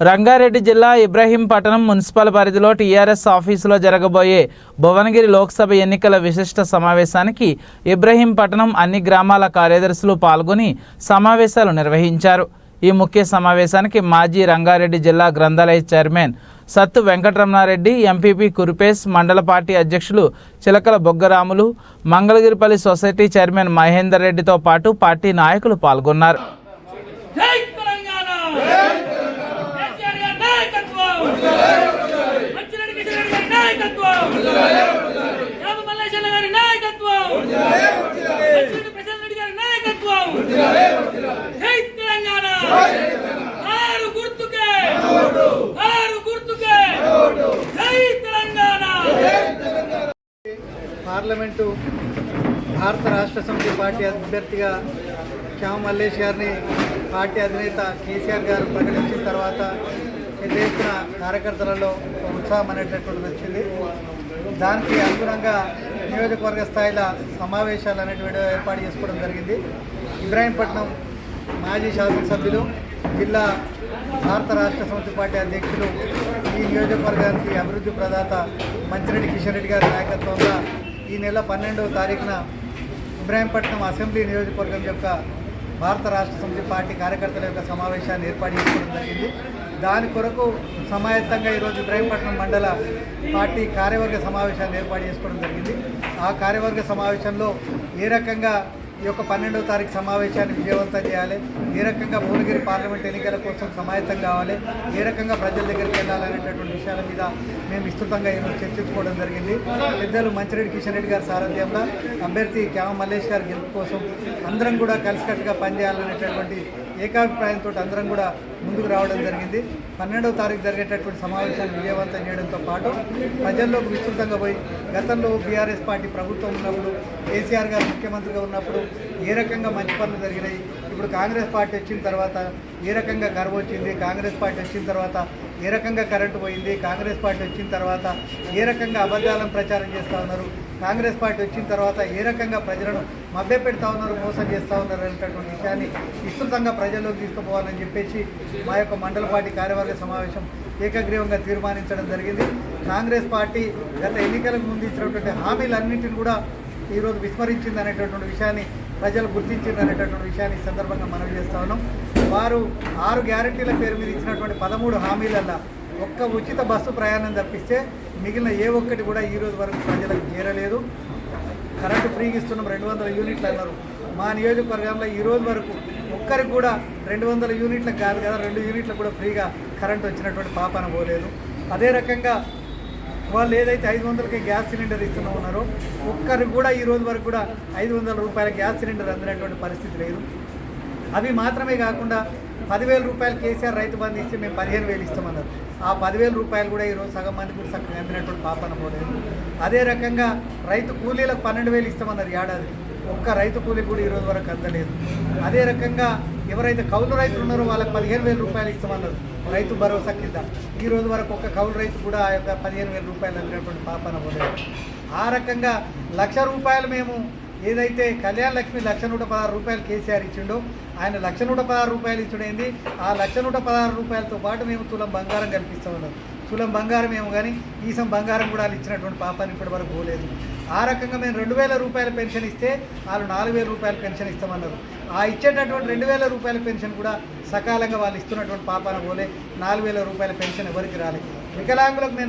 రంగారెడ్డి జిల్లా ఇబ్రహీంపట్నం మున్సిపల్ పరిధిలో టీఆర్ఎస్ ఆఫీసులో జరగబోయే భువనగిరి లోక్సభ ఎన్నికల విశిష్ట సమావేశానికి ఇబ్రహీంపట్నం అన్ని గ్రామాల కార్యదర్శులు పాల్గొని సమావేశాలు నిర్వహించారు. ఈ ముఖ్య సమావేశానికి మాజీ రంగారెడ్డి జిల్లా గ్రంథాలయ చైర్మన్ సత్తు వెంకటరమణారెడ్డి ఎంపీపీ కురుపేస్ మండల పార్టీ అధ్యక్షులు చిలకల బొగ్గరాములు మంగళగిరిపల్లి సొసైటీ చైర్మన్ మహేందర్ రెడ్డితో పాటు పార్టీ నాయకులు పాల్గొన్నారు జై తెలంగాణ కేసీఆర్ గారి నాయకత్వం మంచిరెడ్డి మల్లేశ్వర గారి నాయకత్వం ప్రశాంత్ గారి నాయకత్వం జై తెలంగాణ ఆరు గుర్తుకే ఆరు గుర్తుకే జై తెలంగాణ పార్లమెంటు భారత రాష్ట్ర సమితి పార్టీ అభ్యర్థిగా శ్యామ మల్లేష్ గారిని పార్టీ అధినేత కేసీఆర్ గారు ప్రకటించిన తర్వాత పెద్ద ఎత్తున కార్యకర్తలలో ఒక ఉత్సాహం అనేటటువంటిది వచ్చింది. దానికి అనుగుణంగా నియోజకవర్గ స్థాయిలో సమావేశాలు అనేటువంటి ఏర్పాటు చేసుకోవడం జరిగింది. ఇబ్రాహీంపట్నం మాజీ శాసనసభ్యులు జిల్లా భారత రాష్ట్ర సమితి పార్టీ అధ్యక్షులు ఈ నియోజకవర్గానికి అభివృద్ధి ప్రదాత మంచిరెడ్డి కిషన్ రెడ్డి గారి నాయకత్వంలో ఈ నెల పన్నెండవ తారీఖున ఇబ్రాహీంపట్నం అసెంబ్లీ నియోజకవర్గం యొక్క భారత రాష్ట్ర సమితి పార్టీ కార్యకర్తల యొక్క సమావేశాన్ని ఏర్పాటు చేసుకోవడం జరిగింది. దాని కొరకు సమాయత్తంగా ఈరోజు ఇబ్రాహీంపట్నం మండల పార్టీ కార్యవర్గ సమావేశాన్ని ఏర్పాటు చేసుకోవడం జరిగింది. ఆ కార్యవర్గ సమావేశంలో ఏ రకంగా ఈ యొక్క పన్నెండవ తారీఖు సమావేశాన్ని విజయవంతం చేయాలి. ఏ రకంగా భువనగిరి పార్లమెంట్ ఎన్నికల కోసం సమాయత్తం కావాలి ఏ రకంగా ప్రజల దగ్గరికి వెళ్ళాలనేటటువంటి విషయాల మీద మేము విస్తృతంగా ఈరోజు చర్చించుకోవడం జరిగింది. పెద్దలు మంచిరెడ్డి కిషన్ రెడ్డి గారి సారథ్యంలో అభ్యర్థి క్యామ మల్లేష్ గారి గెలుపు కోసం అందరం కూడా కలిసికట్టుగా పనిచేయాలనేటటువంటి ఏకాభిప్రాయంతో అందరం కూడా ముందుకు రావడం జరిగింది. పన్నెండవ తారీఖు జరిగేటటువంటి సమావేశాన్ని విజయవంతం చేయడంతో పాటు ప్రజల్లోకి విస్తృతంగా పోయి గతంలో బీఆర్ఎస్ పార్టీ ప్రభుత్వం ఉన్నప్పుడు కేసీఆర్ గారు ముఖ్యమంత్రిగా ఉన్నప్పుడు ఏ రకంగా మంచి పనులు జరిగినాయి? ఇప్పుడు కాంగ్రెస్ పార్టీ వచ్చిన తర్వాత ఏ రకంగా కరువు వచ్చింది? కాంగ్రెస్ పార్టీ వచ్చిన తర్వాత ఏ రకంగా కరెంటు పోయింది? కాంగ్రెస్ పార్టీ వచ్చిన తర్వాత ఏ రకంగా అబద్ధాలను ప్రచారం చేస్తూ ఉన్నారు? కాంగ్రెస్ పార్టీ వచ్చిన తర్వాత ఏ రకంగా ప్రజలను మభ్యపెడతా ఉన్నారు? మోసం చేస్తూ ఉన్నారు అనేటటువంటి విషయాన్ని విస్తృతంగా ప్రజల్లోకి తీసుకుపోవాలని చెప్పేసి మా యొక్క మండల పార్టీ కార్యవర్గ సమావేశం ఏకగ్రీవంగా తీర్మానించడం జరిగింది. కాంగ్రెస్ పార్టీ గత ఎన్నికలకు ముందు ఇచ్చినటువంటి హామీలన్నింటిని కూడా ఈరోజు విస్మరించింది అనేటటువంటి విషయాన్ని ప్రజలు గుర్తించింది అనేటటువంటి విషయాన్ని ఈ సందర్భంగా మనవి చేస్తా ఉన్నాం. వారు ఆరు గ్యారంటీల పేరు మీద ఇచ్చినటువంటి పదమూడు హామీలల్లా ఒక్క ఉచిత బస్సు ప్రయాణం తప్పిస్తే మిగిలిన ఏ ఒక్కటి కూడా ఈ రోజు వరకు ప్రజలకు చేరలేదు. కరెంటు ఫ్రీగా ఇస్తున్నాం రెండు వందల యూనిట్లు అన్నారు. మా నియోజకవర్గంలో ఈ రోజు వరకు ఒక్కరికి కూడా రెండు వందల యూనిట్లకు కాదు కదా రెండు యూనిట్లకు కూడా ఫ్రీగా కరెంట్ వచ్చినటువంటి పాపన పోలేదు. అదే రకంగా వాళ్ళు ఏదైతే ఐదు వందలకి గ్యాస్ సిలిండర్ ఇస్తున్నా ఉన్నారో ఒక్కరికి కూడా ఈ రోజు వరకు కూడా ఐదు వందల రూపాయల గ్యాస్ సిలిండర్ అందినటువంటి పరిస్థితి లేదు. అవి మాత్రమే కాకుండా పదివేల రూపాయలు కేసీఆర్ రైతు బంధు ఇస్తే మేము పదిహేను వేలు ఇస్తామన్నారు. ఆ పదివేల రూపాయలు కూడా ఈరోజు సగం మంది కూడా చక్కగా అందినటువంటి పాపన పోలేదు అదే రకంగా రైతు కూలీలకు పన్నెండు వేలు ఇస్తామన్నారు ఏడాది ఒక్క రైతు కూలి కూడా ఈరోజు వరకు అందలేదు. అదే రకంగా ఎవరైతే కౌలు రైతులు ఉన్నారో వాళ్ళకి పదిహేను వేల రూపాయలు ఇస్తామన్నారు. రైతు భరోసా కింద. ఈ రోజు వరకు ఒక్క కౌలు రైతు కూడా ఆ యొక్క పదిహేను వేల రూపాయలు అందినటువంటి పాపన పోలేదు ఆ రకంగా లక్ష రూపాయలు మేము ఏదైతే కళ్యాణ లక్ష్మి లక్ష నూట పదహారు రూపాయలు కేసీఆర్ ఇచ్చిండో ఆయన లక్ష నూట పదహారు రూపాయలు ఇచ్చుడైంది? ఆ లక్ష నూట పదహారు రూపాయలతో పాటు మేము తులం బంగారం కల్పిస్తామన్నారు. తులం బంగారం ఏమో కానీ ఈసం బంగారం కూడా వాళ్ళు ఇచ్చినటువంటి పాపాన్ని ఇప్పటి వరకు పోలేదు. ఆ రకంగా మేము రెండు వేల రూపాయల పెన్షన్ ఇస్తే వాళ్ళు నాలుగు వేల రూపాయల పెన్షన్ ఇస్తామన్నారు. ఆ ఇచ్చేటటువంటి రెండు వేల రూపాయల పెన్షన్ కూడా సకాలంగా వాళ్ళు ఇస్తున్నటువంటి పాపాన పోలే నాలుగు వేల రూపాయల పెన్షన్ ఎవరికి రాలేదు వికలాంగులకు మేము